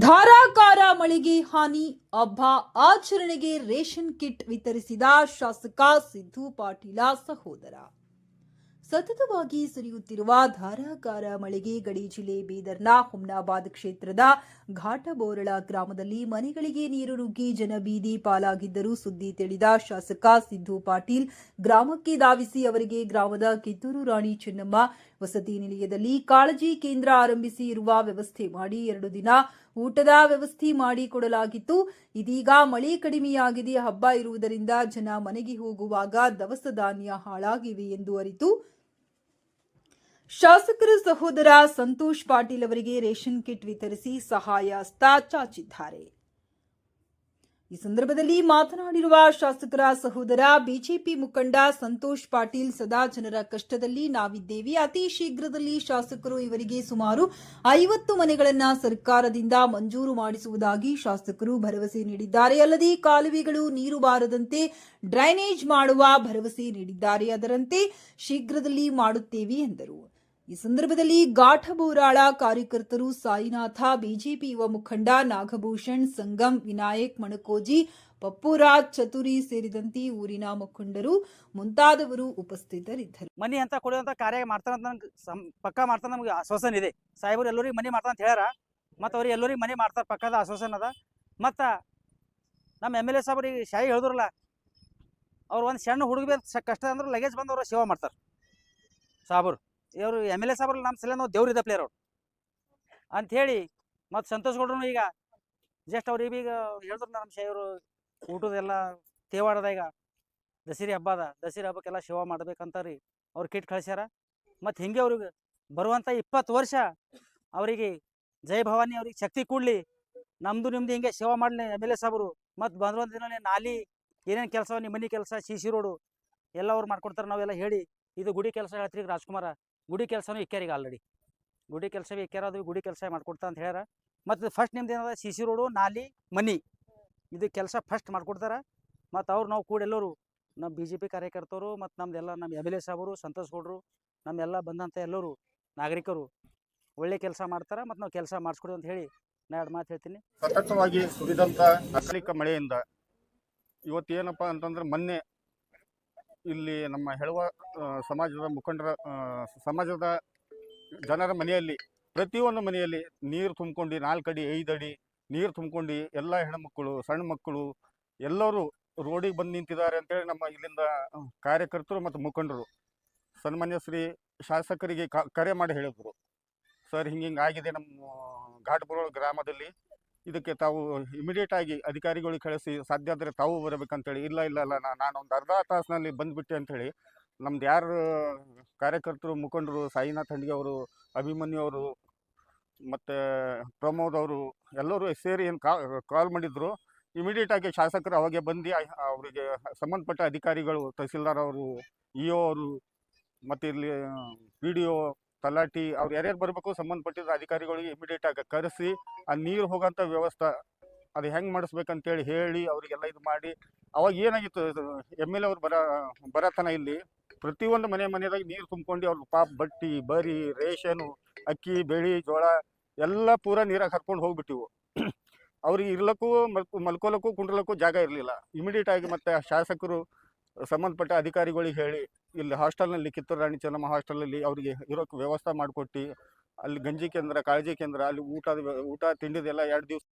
ಧಾರಾಕಾರ ಮಳೆಗೆ ಹಾನಿ. ಹಬ್ಬ ಆಚರಣೆಗೆ ರೇಷನ್ ಕಿಟ್ ವಿತರಿಸಿದ ಶಾಸಕ ಸಿದ್ದು ಪಾಟೀಲ ಸಹೋದರ. ಸತತವಾಗಿ ಸುರಿಯುತ್ತಿರುವ ಧಾರಾಕಾರ ಮಳೆಗೆ ಗಡಿ ಜಿಲ್ಲೆ ಬೀದರ್ನ ಹುಮ್ನಾಬಾದ್ ಕ್ಷೇತ್ರದ ಘಾಟಬೋರಳ ಗ್ರಾಮದಲ್ಲಿ ಮನೆಗಳಿಗೆ ನೀರು ನುಗ್ಗಿ ಜನಬೀದಿ ಪಾಲಾಗಿದ್ದರೂ ಸುದ್ದಿ ತಿಳಿದ ಶಾಸಕ ಸಿದ್ದು ಪಾಟೀಲ್, ಗ್ರಾಮಕ್ಕೆ ಧಾವಿಸಿ ಅವರಿಗೆ ಗ್ರಾಮದ ಕಿತ್ತೂರು ರಾಣಿ ಚೆನ್ನಮ್ಮ ವಸತಿ ನಿಲಯದಲ್ಲಿ ಕಾಳಜಿ ಕೇಂದ್ರ ಆರಂಭಿಸಿ ಇರುವ ವ್ಯವಸ್ಥೆ ಮಾಡಿ ಎರಡು ದಿನ ಊಟದ ವ್ಯವಸ್ಥೆ ಮಾಡಿಕೊಡಲಾಗಿತ್ತು. ಇದೀಗ ಮಳೆ ಕಡಿಮೆಯಾಗಿದೆ. ಹಬ್ಬ ಇರುವುದರಿಂದ ಜನ ಮನೆಗೆ ಹೋಗುವಾಗ ದವಸ ಧಾನ್ಯ ಹಾಳಾಗಿವೆ ಎಂದು ಅರಿತು. ಶಾಸಕರ ಸಹೋದರ ಸಂತೋಷ್ ಪಾಟೀಲ್ ಅವರಿಗೆ ರೇಷನ್ ಕಿಟ್ ವಿತರಿಸಿ ಸಹಾಯ ಹಸ್ತ ಚಾಚಿದ್ದಾರೆ. ಈ ಸಂದರ್ಭದಲ್ಲಿ ಮಾತನಾಡಿರುವ ಶಾಸಕರ ಸಹೋದರ ಬಿಜೆಪಿ ಮುಖಂಡ ಸಂತೋಷ್ ಪಾಟೀಲ್ ಸದಾ ಜನರ ಕಷ್ಟದಲ್ಲಿ ನಾವಿದ್ದೇವೆ. ಅತಿ ಶೀಘ್ರದಲ್ಲಿ ಶಾಸಕರು ಇವರಿಗೆ ಸುಮಾರು ಐವತ್ತು ಮನೆಗಳನ್ನು ಸರ್ಕಾರದಿಂದ ಮಂಜೂರು ಮಾಡಿಸುವುದಾಗಿ ಶಾಸಕರು ಭರವಸೆ ನೀಡಿದ್ದಾರೆ. ಅಲ್ಲದೆ ಕಾಲುವೆಗಳು ನೀರು ಬಾರದಂತೆ ಡ್ರೈನೇಜ್ ಮಾಡುವ ಭರವಸೆ ನೀಡಿದ್ದಾರೆ. ಅದರಂತೆ ಶೀಘ್ರದಲ್ಲಿ ಮಾಡುತ್ತೇವೆ ಎಂದರು. ಈ ಸಂದರ್ಭದಲ್ಲಿ ಗಾಠಬೂರಾಳ ಕಾರ್ಯಕರ್ತರು ಸಾಯಿನಾಥ, ಬಿಜೆಪಿ ಯುವ ಮುಖಂಡ ನಾಗಭೂಷಣ್, ಸಂಗಮ್, ವಿನಾಯಕ್ ಮಣಕೋಜಿ ಪಪ್ಪುರಾಜ್ ಚತುರಿ ಸೇರಿದಂತೆ ಊರಿನ ಮುಖಂಡರು ಮುಂತಾದವರು ಉಪಸ್ಥಿತರಿದ್ದರು. ಮನಿ ಅಂತ ಕೊಡುವಂತ ಕಾರ್ಯ ಮಾಡ್ತಾರಂತ ನಂಗೆ ಸಂ, ಪಕ್ಕ ಮಾಡ್ತಾರ ನಮ್ಗೆ ಆಶ್ವಾಸನ ಇದೆ. ಸಾಹೇಬರು ಎಲ್ಲರಿಗೂ ಮನಿ ಮಾಡ್ತಾರೆ ಅಂತ ಹೇಳ್ಯಾರ. ಮತ್ತು ಅವ್ರಿಗೆ ಎಲ್ಲರಿಗೂ ಮನಿ ಮಾಡ್ತಾರೆ, ಪಕ್ಕದ ಆಶ್ವಾಸನ ಅದ. ಮತ್ತು ನಮ್ಮ ಎಂ ಎಲ್ ಎ ಸಾಬ್ರಿಗೆ ಶಾಯಿ ಹೇಳಿದ್ರಲ್ಲ, ಅವ್ರು ಒಂದು ಸಣ್ಣ ಹುಡುಗ ಕಷ್ಟ ಅಂದ್ರೆ ಲಗೇಜ್ ಬಂದು ಅವ್ರು ಸೇವಾ ಮಾಡ್ತಾರೆ ಸಾಬರು ಇವರು ಎಂ ಎಲ್ ಎ ಸಾಬ್ರು ನಮ್ಮ ಸಲ ನಾವು ದೇವ್ರಿದ್ದ ಪ್ಲೇಯರ್ ಅವ್ರು. ಅಂಥೇಳಿ, ಮತ್ತು ಸಂತೋಷ್ ಗೌಡ್ರು ಈಗ ಜಸ್ಟ್ ಅವ್ರಿಗೆ ಈಗ ಹೇಳಿದ್ರು ನಮ್ಮ ಶೈವರು ಊಟದೆಲ್ಲ ತೇವಾಡದ ಈಗ, ದಸರಿ ಹಬ್ಬ ಅದ, ದಸರಿ ಹಬ್ಬಕ್ಕೆಲ್ಲ ಶಿವ ಮಾಡ್ಬೇಕಂತ ರೀ ಅವ್ರು ಕಿಟ್ ಕಳಿಸ್ಯಾರ. ಮತ್ತು ಹಿಂಗೆ ಅವ್ರಿಗೆ ಬರುವಂಥ ಇಪ್ಪತ್ತು ವರ್ಷ ಅವರಿಗೆ ಜೈ ಭವಾನಿ ಅವ್ರಿಗೆ ಶಕ್ತಿ ಕೂಡಲಿ ನಮ್ಮದು ನಿಮ್ದು ಹಿಂಗೆ ಸೇವಾ ಮಾಡಲಿ ಎಂ ಎಲ್ ಎ ಸಾಬ್ರು ಮತ್ತು ಬಂದ್ರೊಂದು ದಿನ ನಾಲಿ, ಏನೇನು ಕೆಲಸ ನಿಮ್ಮ ಮನೆ ಕೆಲಸ, ಸಿ ಸಿ ರೋಡು, ಎಲ್ಲ ಅವ್ರು ಮಾಡ್ಕೊಡ್ತಾರೆ ನಾವೆಲ್ಲ ಹೇಳಿ, ಇದು ಗುಡಿ ಕೆಲಸ ಹೇಳ್ತೀರಿ ರಾಜ್ಕುಮಾರ. ಗುಡಿ ಕೆಲಸನೂ ಇಕ್ಕ್ಯಾರೀಗ ಆಲ್ರೆಡಿ ಗುಡಿ ಕೆಲಸ ಭೀ ಇಕ್ಕ್ಯಾರ ಅದು ಗುಡಿ ಕೆಲಸ ಮಾಡ್ಕೊಡ್ತಾ ಅಂತ ಹೇಳ್ಯಾರ. ಮತ್ತು ಫಸ್ಟ್ ನಿಮ್ದು ಏನದ? ಸಿ ಸಿ ರೋಡು ನಾಲಿ, ಮನಿ. ಇದು ಕೆಲಸ ಫಸ್ಟ್ ಮಾಡ್ಕೊಡ್ತಾರೆ. ಮತ್ತು ಅವ್ರು ನಾವು ಕೂಡ ಎಲ್ಲರೂ ನಮ್ಮ ಬಿ ಜೆ ಪಿ ಕಾರ್ಯಕರ್ತರು ಮತ್ತು ನಮ್ದೆಲ್ಲ ನಮ್ಮ ಎಂ ಎಲ್ ಎ ಸಾಬರು ಸಂತೋಷ್ ಗೌಡರು ನಮ್ಮೆಲ್ಲ ಬಂದಂಥ ಎಲ್ಲರೂ ನಾಗರಿಕರು ಒಳ್ಳೆ ಕೆಲಸ ಮಾಡ್ತಾರೆ. ಮತ್ತು ನಾವು ಕೆಲಸ ಮಾಡಿಸ್ಕೊಡಿ ಅಂತ ಹೇಳಿ ನಾ ಎರಡು ಮಾತು ಹೇಳ್ತೀನಿ. ಸತತವಾಗಿ ಸುರಿದಂಥ ಅಕಾಲಿಕ ಮಳೆಯಿಂದ ಇವತ್ತೇನಪ್ಪ ಅಂತಂದ್ರೆ ಮೊನ್ನೆ ಇಲ್ಲಿ ನಮ್ಮ ಹೇಳುವ ಸಮಾಜದ ಮುಖಂಡರ ಸಮಾಜದ ಜನರ ಮನೆಯಲ್ಲಿ, ಪ್ರತಿಯೊಂದು ಮನೆಯಲ್ಲಿ ನೀರು ತುಂಬಿಕೊಂಡು ನಾಲ್ಕಡಿ ಐದಡಿ ನೀರು ತುಂಬಿಕೊಂಡು ಎಲ್ಲ ಹೆಣ್ಮಕ್ಕಳು ಸಣ್ಣ ಮಕ್ಕಳು ಎಲ್ಲರೂ ರೋಡಿಗೆ ಬಂದು ನಿಂತಿದ್ದಾರೆ ಅಂತೇಳಿ ನಮ್ಮ ಇಲ್ಲಿಂದ ಕಾರ್ಯಕರ್ತರು ಮತ್ತು ಮುಖಂಡರು ಸನ್ಮಾನ್ಯ ಶ್ರೀ ಶಾಸಕರಿಗೆ ಕರೆ ಮಾಡಿ ಹೇಳಿದ್ರು. ಸರ್ ಹಿಂಗೆ ಹಿಂಗೆ ಆಗಿದೆ ನಮ್ಮ ಘಾಟ್ಪುರ ಗ್ರಾಮದಲ್ಲಿ. ಇದಕ್ಕೆ ತಾವು ಇಮಿಡಿಯೇಟ್ ಆಗಿ ಅಧಿಕಾರಿಗಳಿಗೆ ಕಳಿಸಿ, ಸಾಧ್ಯ ಆದರೆ ತಾವು ಬರಬೇಕಂತೇಳಿ, ಇಲ್ಲ ಇಲ್ಲ ಇಲ್ಲ ನಾನು ಒಂದು ಅರ್ಧ ತಾಸಿನಲ್ಲಿ ಬಂದುಬಿಟ್ಟೆ ಅಂಥೇಳಿ, ನಮ್ದು ಯಾರು ಕಾರ್ಯಕರ್ತರು, ಮುಖಂಡರು, ಸಾಯಿನಾಥ್ ಹಂಡಿಗೆ ಅವರು, ಅಭಿಮನ್ಯು ಅವರು, ಮತ್ತು ಪ್ರಮೋದ್ ಅವರು, ಎಲ್ಲರೂ ಸೇರಿ ಏನು ಕಾಲ್ ಮಾಡಿದ್ರು ಇಮಿಡಿಯೇಟ್ ಆಗಿ ಶಾಸಕರು ಅವಾಗೆ ಬಂದು ಅವರಿಗೆ ಸಂಬಂಧಪಟ್ಟ ಅಧಿಕಾರಿಗಳು, ತಹಸೀಲ್ದಾರ್ ಅವರು, ಇ ಅವರು, ಮತ್ತು ಇಲ್ಲಿ ಪಿ ಡಿ ಒ ತಲಾಟಿ ಅವ್ರು ಯಾರ್ಯಾರು ಬರಬೇಕು ಸಂಬಂಧಪಟ್ಟಿದ ಅಧಿಕಾರಿಗಳಿಗೆ ಇಮಿಡಿಯೇಟ್ ಆಗಿ ಕರೆಸಿ, ಆ ನೀರು ಹೋಗೋಂಥ ವ್ಯವಸ್ಥೆ ಅದು ಹೆಂಗೆ ಮಾಡಿಸ್ಬೇಕಂತೇಳಿ ಹೇಳಿ ಅವರಿಗೆಲ್ಲ ಇದು ಮಾಡಿ. ಅವಾಗ ಏನಾಗಿತ್ತು, ಎಂ ಎಲ್ ಎ ಅವ್ರು ಬರ, ಬರತನ ಇಲ್ಲಿ ಪ್ರತಿಯೊಂದು ಮನೆ ಮನೆಯಾಗ ನೀರು ತುಂಬ್ಕೊಂಡು ಅವ್ರ ಪಾಪ ಬಟ್ಟಿ, ಬರಿ, ರೇಷನು, ಅಕ್ಕಿ, ಬೆಳಿ, ಜೋಳ ಎಲ್ಲ ಪೂರ ನೀರಾಗ ಹರ್ಕೊಂಡು ಹೋಗ್ಬಿಟ್ಟಿವು. ಅವ್ರಿಗೆ ಇರ್ಲಕ್ಕೂ ಮಲ್ಕೋಲಕ್ಕೂ ಕುಂಡ್ರಲಕ್ಕೂ ಜಾಗ ಇರಲಿಲ್ಲ. ಇಮಿಡಿಯೇಟ್ ಆಗಿ ಮತ್ತೆ ಶಾಸಕರು ಸಂಬಂಧಪಟ್ಟ ಅಧಿಕಾರಿಗಳಿಗೆ ಹೇಳಿ, ಇಲ್ಲಿ ಹಾಸ್ಟೆಲ್ನಲ್ಲಿ ಕಿತ್ತೂರು ರಾಣಿ ಚೆನ್ನಮ್ಮ ಹಾಸ್ಟೆಲಲ್ಲಿ ಅವರಿಗೆ ಇರೋಕ್ಕೆ ವ್ಯವಸ್ಥೆ ಮಾಡಿಕೊಟ್ಟು, ಅಲ್ಲಿ ಗಂಜಿ ಕೇಂದ್ರ, ಕಾಳಜಿ ಕೇಂದ್ರ, ಅಲ್ಲಿ ಊಟದ ಊಟ, ತಿಂಡಿದೆಲ್ಲ ಎರಡು ದಿವಸ